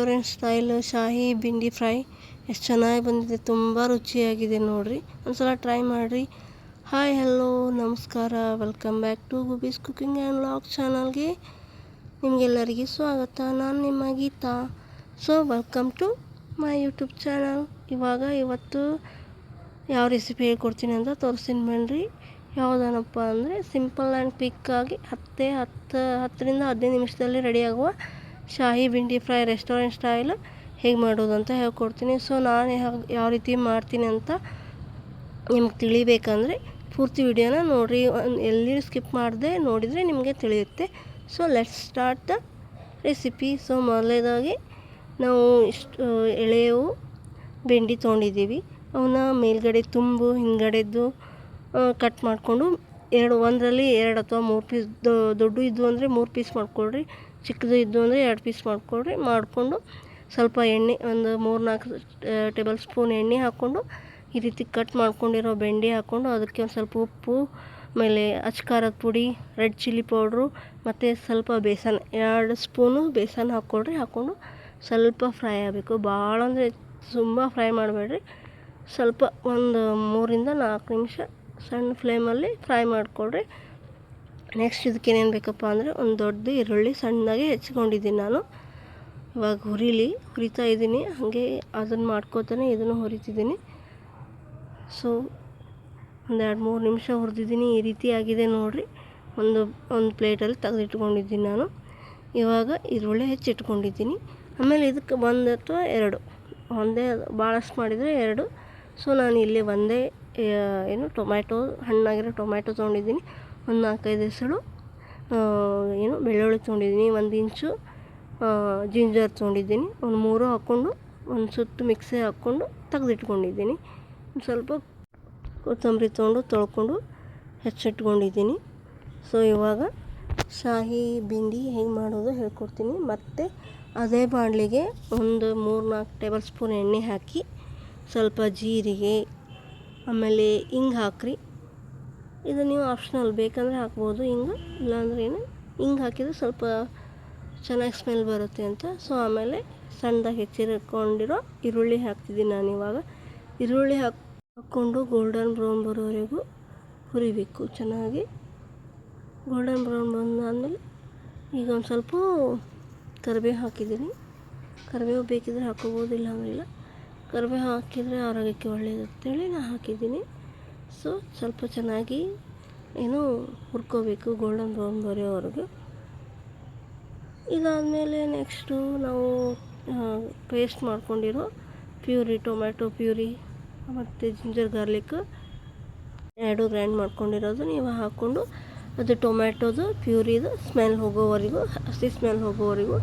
Restaurant style, shahi, bhindi fry, ಎಷ್ಟು ಚೆನ್ನಾಗಿ ಬಂದಿದೆ, ತುಂಬ ರುಚಿಯಾಗಿದೆ ನೋಡಿರಿ. ಒಂದ್ಸಲ ಟ್ರೈ ಮಾಡಿರಿ. ಹಾಯ್, ಹಲೋ, ನಮಸ್ಕಾರ. Welcome back to ಗುಬೀಸ್ cooking and log ಚಾನಲ್ಗೆ ನಿಮಗೆಲ್ಲರಿಗೆ ಸ್ವಾಗತ. ನಾನು ನಿಮ್ಮ Geetha. So welcome to my YouTube channel ಇವಾಗ ಇವತ್ತು ಯಾವ ರೆಸಿಪಿ ಹೇಳ್ಕೊಡ್ತೀನಿ ಅಂತ ತೋರಿಸ್ತೀನಿ ಬನ್ನಿರಿ ಯಾವುದನಪ್ಪ ಅಂದರೆ ಸಿಂಪಲ್ ಆ್ಯಂಡ್ ಕ್ವಿಕ್ಕಾಗಿ ಹತ್ತೇ ಹತ್ತು, ಹತ್ತರಿಂದ ಹದಿನೈದು ನಿಮಿಷದಲ್ಲಿ ರೆಡಿಯಾಗುವ shahi bhindi fry restaurant style ಹೇಗೆ ಮಾಡೋದು ಅಂತ ಹೇಳ್ಕೊಡ್ತೀನಿ. ಸೊ ನಾನು ಯಾವ ರೀತಿ ಮಾಡ್ತೀನಿ ಅಂತ ನಿಮ್ಗೆ ತಿಳಿಬೇಕಂದ್ರೆ ಪೂರ್ತಿ ವಿಡಿಯೋನ ನೋಡಿರಿ. ಎಲ್ಲಿ ಸ್ಕಿಪ್ ಮಾಡಿದೆ ನೋಡಿದರೆ ನಿಮಗೆ ತಿಳಿಯುತ್ತೆ. So let's start the recipe so ಮೊದಲೇದಾಗಿ ನಾವು ಇಷ್ಟು ಎಳೆಯವು ಬೆಂಡಿ ತೊಗೊಂಡಿದ್ದೀವಿ. ಅವನ್ನ ಮೇಲ್ಗಡೆ ತುಂಬು, ಹಿಂದ್ಗಡೆದ್ದು ಕಟ್ ಮಾಡಿಕೊಂಡು ಎರಡು, ಒಂದರಲ್ಲಿ ಎರಡು ಅಥವಾ ಮೂರು ಪೀಸ್ ದೊಡ್ಡ ಇದ್ದು ಅಂದರೆ ಮೂರು ಪೀಸ್ ಮಾಡ್ಕೊಳ್ರಿ. ಚಿಕ್ಕದು ಇದ್ದು ಅಂದರೆ ಎರಡು ಪೀಸ್ ಮಾಡಿಕೊಡ್ರಿ, ಮಾಡಿಕೊಂಡು ಸ್ವಲ್ಪ ಎಣ್ಣೆ ಒಂದು ಮೂರು ನಾಲ್ಕು ಟೇಬಲ್ ಸ್ಪೂನ್ ಎಣ್ಣೆ ಹಾಕ್ಕೊಂಡು ಈ ರೀತಿ ಕಟ್ ಮಾಡ್ಕೊಂಡಿರೋ ಬೆಂಡೆ ಹಾಕ್ಕೊಂಡು ಅದಕ್ಕೆ ಒಂದು ಸ್ವಲ್ಪ ಉಪ್ಪು, ಆಮೇಲೆ ಅಚ್ಕಾರದ ಪುಡಿ, ರೆಡ್ ಚಿಲ್ಲಿ ಪೌಡ್ರು, ಮತ್ತು ಸ್ವಲ್ಪ ಬೇಸನ್, ಎರಡು ಸ್ಪೂನು ಬೇಸನ್ ಹಾಕ್ಕೊಳ್ರಿ ಹಾಕ್ಕೊಂಡು ಸ್ವಲ್ಪ ಫ್ರೈ ಆಗಬೇಕು. ಭಾಳ ಅಂದರೆ ತುಂಬ ಫ್ರೈ ಮಾಡಬೇಡ್ರಿ. ಸ್ವಲ್ಪ ಒಂದು ಮೂರಿಂದ ನಾಲ್ಕು ನಿಮಿಷ ಸಣ್ಣ ಫ್ಲೇಮಲ್ಲಿ ಫ್ರೈ ಮಾಡಿಕೊಡ್ರಿ ನೆಕ್ಸ್ಟ್ ಇದಕ್ಕೆ ಏನೇನು ಬೇಕಪ್ಪ ಅಂದರೆ ಒಂದು ದೊಡ್ಡ ಈರುಳ್ಳಿ ಸಣ್ಣಗೆ ಹೆಚ್ಕೊಂಡಿದ್ದೀನಿ ನಾನು. ಇವಾಗ ಹುರಿಲಿ, ಹುರಿತಾ ಇದ್ದೀನಿ. ಹಾಗೆ ಅದನ್ನು ಮಾಡ್ಕೋತಾನೆ, ಇದನ್ನು ಹುರಿತಿದ್ದೀನಿ. ಸೊ ಒಂದು ಎರಡು ಮೂರು ನಿಮಿಷ ಹುರಿದಿದ್ದೀನಿ. ಈ ರೀತಿ ಆಗಿದೆ ನೋಡಿರಿ. ಒಂದು ಒಂದು ಪ್ಲೇಟಲ್ಲಿ ತೆಗೆದಿಟ್ಕೊಂಡಿದ್ದೀನಿ ನಾನು. ಇವಾಗ ಈರುಳ್ಳಿ ಹೆಚ್ಚಿಟ್ಕೊಂಡಿದ್ದೀನಿ. ಆಮೇಲೆ ಇದಕ್ಕೆ ಒಂದು ಅಥವಾ ಎರಡು. ಒಂದೇ ಭಾಳಷ್ಟು ಮಾಡಿದರೆ ಎರಡು. ಸೊ ನಾನು ಇಲ್ಲಿ ಒಂದೇ ಏನು ಟೊಮ್ಯಾಟೊ, ಹಣ್ಣಾಗಿರೋ ಟೊಮ್ಯಾಟೊ ತೊಗೊಂಡಿದ್ದೀನಿ. ಒಂದು ನಾಲ್ಕೈದು ಹೆಸರು ಏನು ಬೆಳ್ಳುಳ್ಳಿ ತೊಗೊಂಡಿದ್ದೀನಿ, ಒಂದು ಇಂಚು ಜಿಂಜರ್ ತೊಗೊಂಡಿದ್ದೀನಿ. ಒಂದು ಮೂರು ಹಾಕ್ಕೊಂಡು, ಒಂದು ಸುತ್ತು ಮಿಕ್ಸಿ ಹಾಕ್ಕೊಂಡು ತೆಗೆದಿಟ್ಕೊಂಡಿದ್ದೀನಿ. ಸ್ವಲ್ಪ ಕೊತ್ತಂಬರಿ ತೊಗೊಂಡು ತೊಳ್ಕೊಂಡು ಹೆಚ್ಚಿಟ್ಕೊಂಡಿದ್ದೀನಿ. ಸೊ ಇವಾಗ ಶಾಹಿ ಬಿಂಡಿ ಹೇಗೆ ಮಾಡೋದು ಹೇಳ್ಕೊಡ್ತೀನಿ. ಮತ್ತು ಅದೇ ಬಾಣಲಿಗೆ ಒಂದು ಮೂರು ನಾಲ್ಕು ಟೇಬಲ್ ಸ್ಪೂನ್ ಎಣ್ಣೆ ಹಾಕಿ ಸ್ವಲ್ಪ ಜೀರಿಗೆ, ಆಮೇಲೆ ಹಿಂಗೆ ಹಾಕ್ರಿ. ಇದು ನೀವು ಆಪ್ಷನಲ್ ಬೇಕಂದರೆ ಹಾಕ್ಬೋದು. ಹಿಂಗೆ, ಇಲ್ಲಾಂದ್ರೆ ಏನು, ಹಿಂಗೆ ಹಾಕಿದರೆ ಸ್ವಲ್ಪ ಚೆನ್ನಾಗಿ ಸ್ಮೆಲ್ ಬರುತ್ತೆ ಅಂತ. ಸೊ, ಆಮೇಲೆ ಸಣ್ಣದಾಗಿ ಹೆಚ್ಚಿರ್ಕೊಂಡಿರೋ ಈರುಳ್ಳಿ ಹಾಕ್ತಿದ್ದೀನಿ ನಾನು ಇವಾಗ. ಈರುಳ್ಳಿ ಹಾಕ್ ಹಾಕ್ಕೊಂಡು ಗೋಲ್ಡನ್ ಬ್ರೌನ್ ಬರೋವರೆಗೂ ಹುರಿಬೇಕು ಚೆನ್ನಾಗಿ. ಗೋಲ್ಡನ್ ಬ್ರೌನ್ ಬಂದಾದಮೇಲೆ ಈಗ ಒಂದು ಸ್ವಲ್ಪ ಕರಿಬೇವು ಹಾಕಿದ್ದೀನಿ. ಕರಿಬೇವು ಬೇಕಿದ್ರೆ ಹಾಕೋಬೋದು ಇಲ್ಲ. ಕರಿಬೇವು ಹಾಕಿದರೆ ಆರೋಗ್ಯಕ್ಕೆ ಒಳ್ಳೆಯದು ಅಂತೇಳಿ ನಾನು ಹಾಕಿದ್ದೀನಿ. ಸೊ ಸ್ವಲ್ಪ ಚೆನ್ನಾಗಿ ಏನು ಹುರ್ಕೋಬೇಕು ಗೋಲ್ಡನ್ ಬ್ರೌನ್ ಬರೆಯೋವರೆಗೂ. ಇದಾದಮೇಲೆ ನೆಕ್ಸ್ಟು ನಾವು ಪೇಸ್ಟ್ ಮಾಡ್ಕೊಂಡಿರೋ ಪ್ಯೂರಿ, ಟೊಮ್ಯಾಟೊ ಪ್ಯೂರಿ, ಮತ್ತು ಜಿಂಜರ್ ಗಾರ್ಲಿಕ್ ಎರಡು ಗ್ರೈಂಡ್ ಮಾಡ್ಕೊಂಡಿರೋದು ನೀವು ಹಾಕ್ಕೊಂಡು ಅದು ಟೊಮ್ಯಾಟೊದು, ಪ್ಯೂರಿದು ಸ್ಮೆಲ್ ಹೋಗೋವರೆಗೂ, ಹಸಿ ಸ್ಮೆಲ್ ಹೋಗೋವರೆಗೂ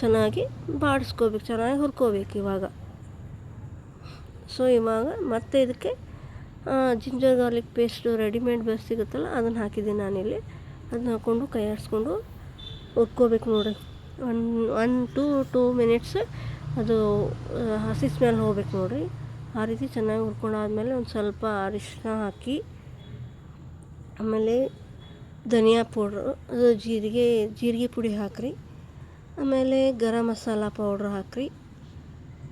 ಚೆನ್ನಾಗಿ ಬಾಡಿಸ್ಕೋಬೇಕು, ಚೆನ್ನಾಗಿ ಹುರ್ಕೋಬೇಕು ಇವಾಗ. ಸೊ ಇವಾಗ ಮತ್ತೆ ಇದಕ್ಕೆ ginger garlic paste readymade base ಸಿಗುತ್ತಲ್ಲ, ಅದನ್ನು ಹಾಕಿದ್ದೀನಿ ನಾನಿಲ್ಲಿ. ಅದನ್ನ ಹಾಕ್ಕೊಂಡು ಕೈ ಆಡಿಸ್ಕೊಂಡು ಹುರ್ಕೋಬೇಕು ನೋಡಿ one one two two minutes ಅದು ಹಸಿ ಸ್ಮೆಲ್ ಹೋಗ್ಬೇಕು ನೋಡಿರಿ. ಆ ರೀತಿ ಚೆನ್ನಾಗಿ ಹುರ್ಕೊಂಡಾದ್ಮೇಲೆ ಒಂದು ಸ್ವಲ್ಪ ಅರಿಶಿನ ಹಾಕಿ, ಆಮೇಲೆ ಧನಿಯಾ ಪೌಡ್ರು ಅದು ಜೀರಿಗೆ ಜೀರಿಗೆ ಪುಡಿ ಹಾಕಿರಿ. ಆಮೇಲೆ ಗರಂ ಮಸಾಲ ಪೌಡ್ರ್ ಹಾಕಿರಿ.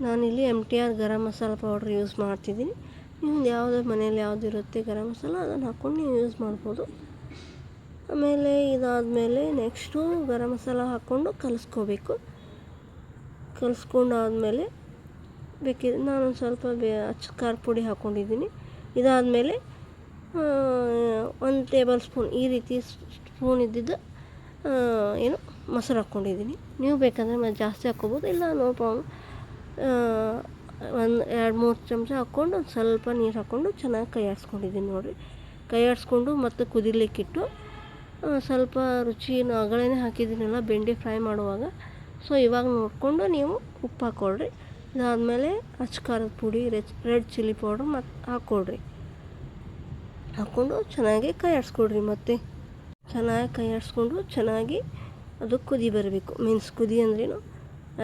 ನಾನಿಲ್ಲಿ M T R garam masala powder use ಮಾಡ್ತಿದ್ದೀನಿ. ನಿಮ್ದು ಯಾವುದೇ ಮನೇಲಿ ಯಾವುದು ಇರುತ್ತೆ ಗರಂ ಮಸಾಲ, ಅದನ್ನು ಹಾಕ್ಕೊಂಡು ನೀವು ಯೂಸ್ ಮಾಡ್ಬೋದು. ಆಮೇಲೆ ಇದಾದಮೇಲೆ ನೆಕ್ಸ್ಟು ಗರಂ ಮಸಾಲ ಹಾಕ್ಕೊಂಡು ಕಲಿಸ್ಕೋಬೇಕು. ಕಲಿಸ್ಕೊಂಡಾದ್ಮೇಲೆ ಬೇಕಿದ್ರೆ ನಾನು ಸ್ವಲ್ಪ ಬೇ, ಅಚ್ಚ ಖಾರ ಪುಡಿ ಹಾಕ್ಕೊಂಡಿದ್ದೀನಿ ಇದಾದಮೇಲೆ ಒಂದು ಟೇಬಲ್ ಸ್ಪೂನ್ ಈ ರೀತಿ ಸ್ಪೂನ್ ಇದ್ದಿದ್ದು ಏನು, ಮೊಸರು ಹಾಕ್ಕೊಂಡಿದ್ದೀನಿ ನೀವು ಬೇಕಂದರೆ ಮತ್ತೆ ಜಾಸ್ತಿ ಹಾಕ್ಕೋಬೋದು, ಇಲ್ಲ ನೋ ಪ್ರಾಬ್ಲಮ್ ಒಂದು ಎರಡು ಮೂರು ಚಮಚ ಹಾಕ್ಕೊಂಡು ಒಂದು ಸ್ವಲ್ಪ ನೀರು ಹಾಕ್ಕೊಂಡು ಚೆನ್ನಾಗಿ ಕೈ ಆಡಿಸ್ಕೊಂಡಿದ್ದೀನಿ ನೋಡಿರಿ. ಕೈ ಆಡಿಸ್ಕೊಂಡು ಮತ್ತು ಕುದಿಲಿಕ್ಕಿಟ್ಟು ಸ್ವಲ್ಪ ರುಚಿ ಅಗಳೇ ಹಾಕಿದ್ದೀನಲ್ಲ ಬೆಂಡೆ ಫ್ರೈ ಮಾಡುವಾಗ. ಸೊ ಇವಾಗ ನೋಡಿಕೊಂಡು ನೀವು ಉಪ್ಪು ಹಾಕ್ಕೊಳ್ರಿ ಇದಾದಮೇಲೆ ಖಾರದ ಪುಡಿ ರೆಚ್ ರೆಡ್ ಚಿಲ್ಲಿ ಪೌಡ್ರ್ ಮತ್ತು ಹಾಕ್ಕೊಳ್ರಿ ಹಾಕ್ಕೊಂಡು ಚೆನ್ನಾಗಿ ಕೈ ಆಡಿಸ್ಕೊಡ್ರಿ ಮತ್ತೆ. ಚೆನ್ನಾಗಿ ಕೈ ಆಡಿಸ್ಕೊಂಡು ಚೆನ್ನಾಗಿ ಅದು ಕುದಿ ಬರಬೇಕು. ಮೀನ್ಸ್ ಕುದಿ ಅಂದ್ರೇನು?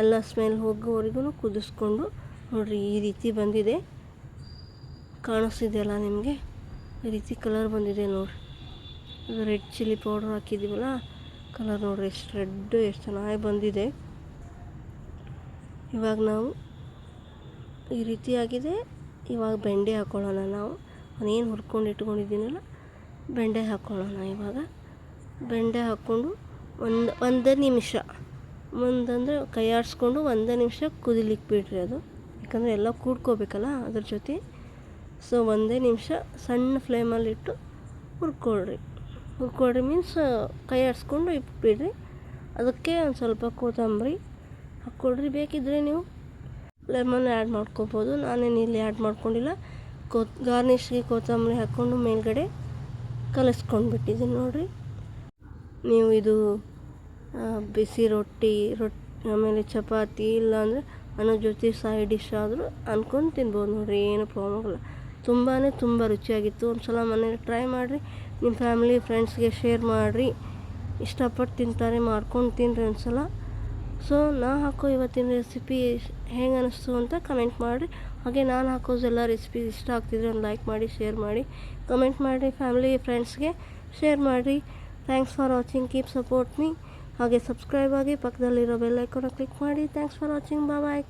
ಎಲ್ಲ ಸ್ಮೆಲ್ ಹೋಗೋವರೆಗೂ ಕುದಿಸ್ಕೊಂಡು ನೋಡಿರಿ, ಈ ರೀತಿ ಬಂದಿದೆ. ಕಾಣಿಸ್ತಿದೆಯಲ್ಲ ನಿಮಗೆ? ಈ ರೀತಿ ಕಲರ್ ಬಂದಿದೆ ನೋಡಿರಿ. ಅದು ರೆಡ್ ಚಿಲ್ಲಿ ಪೌಡ್ರ್ ಹಾಕಿದ್ದೀವಲ್ಲ ಕಲರ್ ನೋಡಿರಿ, ಎಷ್ಟು ರೆಡ್ ಎಷ್ಟು ಚೆನ್ನಾಗಿ ಬಂದಿದೆ. ಇವಾಗ ನಾವು ಈ ರೀತಿ ಆಗಿದೆ. ಇವಾಗ ಬೆಂಡೆ ಹಾಕ್ಕೊಳ್ಳೋಣ ನಾವು. ನಾನೇನು ಹುರ್ಕೊಂಡು ಇಟ್ಕೊಂಡಿದ್ದೀನಲ್ಲ, ಬೆಂಡೆ ಹಾಕ್ಕೊಳ್ಳೋಣ ಇವಾಗ. ಬೆಂಡೆ ಹಾಕ್ಕೊಂಡು ಒಂದು, ಒಂದೇ ನಿಮಿಷ ಒಂದಂದರೆ ಕೈ ಆಡಿಸ್ಕೊಂಡು ಒಂದೇ ನಿಮಿಷ ಕುದಿಲಿಕ್ಕೆ ಬಿಡ್ರಿ ಅದು. ಯಾಕಂದರೆ ಎಲ್ಲ ಕೂಡ್ಕೋಬೇಕಲ್ಲ ಅದ್ರ ಜೊತೆ. ಸೊ ಒಂದೇ ನಿಮಿಷ ಸಣ್ಣ ಫ್ಲೇಮಲ್ಲಿಟ್ಟು ಹುರ್ಕೊಳ್ರಿ. ಹುರ್ಕೊಳ್ರಿ ಮೀನ್ಸ್ ಕೈ ಆಡಿಸ್ಕೊಂಡು ಇಟ್ಬಿಡ್ರಿ. ಅದಕ್ಕೆ ಒಂದು ಸ್ವಲ್ಪ ಕೊತ್ತಂಬರಿ ಹಾಕ್ಕೊಳ್ರಿ. ಬೇಕಿದ್ದರೆ ನೀವು ಲೆಮನ್ ಆ್ಯಡ್ ಮಾಡ್ಕೊಬೋದು. ನಾನೇನು ಇಲ್ಲಿ ಆ್ಯಡ್ ಮಾಡ್ಕೊಂಡಿಲ್ಲ. ಕೊ ಗಾರ್ನಿಷ್ಗೆ ಕೊತ್ತಂಬರಿ ಹಾಕ್ಕೊಂಡು ಮೇಲ್ಗಡೆ ಕಲಿಸ್ಕೊಂಡ್ಬಿಟ್ಟಿದ್ದೀನಿ ನೋಡಿರಿ. ನೀವು ಇದು ಬಿಸಿ ರೊಟ್ಟಿ ರೊಟ್ಟಿ ಆಮೇಲೆ ಚಪಾತಿ ಇಲ್ಲಾಂದರೆ ಅನ್ನೋ ಜೊತೆ ಸೈಡ್ ಡಿಶ್ ಆದರೂ ಅಂದ್ಕೊಂಡು ತಿನ್ಬೋದು ನೋಡಿರಿ, ಏನು ಪ್ರಾಬ್ಲಮ್ ಆಗಲ್ಲ. ತುಂಬಾ ತುಂಬ ರುಚಿಯಾಗಿತ್ತು. ಒಂದು ಸಲ ಮನೇಲಿ ಟ್ರೈ ಮಾಡಿರಿ. ನಿಮ್ಮ ಫ್ಯಾಮಿಲಿ ಫ್ರೆಂಡ್ಸ್ಗೆ ಶೇರ್ ಮಾಡಿರಿ. ಇಷ್ಟಪಟ್ಟು ತಿಂತಾರೆ, ಮಾಡ್ಕೊಂಡು ತಿನ್ನಿರಿ ಒಂದು ಸಲ ಸೊ ನಾ ಹಾಕೋ ಇವತ್ತಿನ ರೆಸಿಪಿ ಹೆಂಗೆ ಅನ್ನಿಸ್ತು ಅಂತ ಕಮೆಂಟ್ ಮಾಡಿರಿ. ಹಾಗೆ ನಾನು ಹಾಕೋದೆಲ್ಲ ರೆಸಿಪಿ ಇಷ್ಟ ಆಗ್ತಿದ್ರೆ ಒಂದು ಲೈಕ್ ಮಾಡಿ ಶೇರ್ ಮಾಡಿ. ಕಮೆಂಟ್ ಮಾಡಿರಿ ಫ್ಯಾಮಿಲಿ ಫ್ರೆಂಡ್ಸ್ಗೆ ಶೇರ್ ಮಾಡಿರಿ. Thanks for watching keep support me ಹಾಗೆ ಸಬ್ಸ್ಕ್ರೈಬ್ ಆಗಿ ಪಕ್ಕದಲ್ಲಿರೋ ಬೆಲ್ ಐಕಾನ್ ಕ್ಲಿಕ್ ಮಾಡಿ. Thanks for watching bye